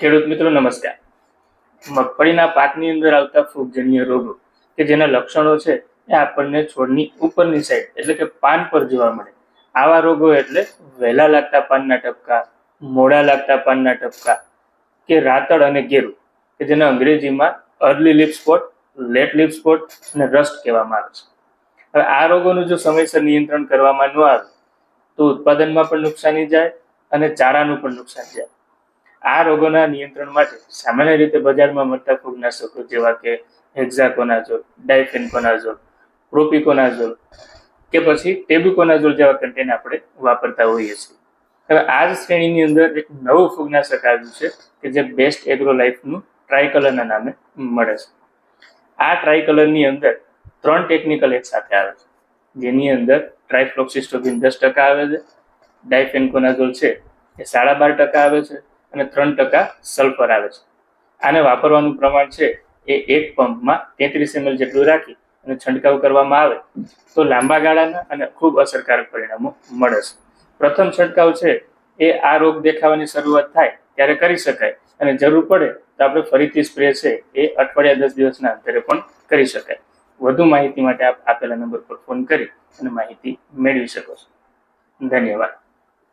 ખેડૂત મિત્રો, નમસ્કાર. મગફળીના પાકની અંદર આવતા ફૂગજન્ય રોગો કે જેના લક્ષણો છે એ આપણને છોડની ઉપરની સાઈડ એટલે કે પાન પર જોવા મળે. આવા રોગો એટલે વહેલા લાગતા પાનના ટપકા, મોડા લાગતા પાનના ટપકા કે રાતળ અને ગેરું કે જેને અંગ્રેજીમાં early leaf spot late leaf spot અને રસ્ટ કહેવામાં આવે છે. હવે આ રોગોનું જો સમયસર નિયંત્રણ કરવામાં ન આવે, તો ઉત્પાદનમાં પણ નુકસાની જાય અને ચારાનું પણ નુકસાન જાય. આ રોગોના નિયંત્રણ માટે સામાન્ય રીતે બજારમાં મળતા ફૂગનાશકો જેવા કે હેક્ઝાકોનાઝોલ, ડાયફેન્કોનાઝોલ, પ્રોપિકોનાઝોલ કે પછી ટેબ્યુકોનાઝોલ જેવા કન્ટેન આપણે વાપરતા હોઈએ છીએ. હવે આ જ શ્રેણીની અંદર એક નવું ફૂગનાશક આવ્યું છે કે જે બેસ્ટ એગ્રો લાઈફનું ટ્રાયકલરના નામે મળે છે. આ ટ્રાયકલરની અંદર ત્રણ ટેકનિકલ એક સાથે આવે છે. જેની અંદર ટ્રાયફ્લોક્સિસ્ટોબિન દસ ટકા આવે છે, ડાયફેન્કોનાઝોલ છે એ સાડા બાર ટકા આવે છે અને ત્રણ ટકા સલ્ફર આવે છે. આને વાપરવાનું પ્રમાણ છે એ એક પંપમાં તેત્રીસ એમએલ જેટલું રાખી અને છંટકાવ કરવામાં આવે તો લાંબા ગાળાના અને ખૂબ અસરકારક પરિણામો મળે છે. પ્રથમ છંટકાવ છે એ આ રોગ દેખાવાની શરૂઆત થાય ત્યારે કરી શકાય અને જરૂર પડે તો આપણે ફરીથી સ્પ્રે છે એ અઠવાડિયા દસ દિવસના અંતરે પણ કરી શકાય. વધુ માહિતી માટે આપ આપેલા નંબર પર ફોન કરી અને માહિતી મેળવી શકો છો. ધન્યવાદ.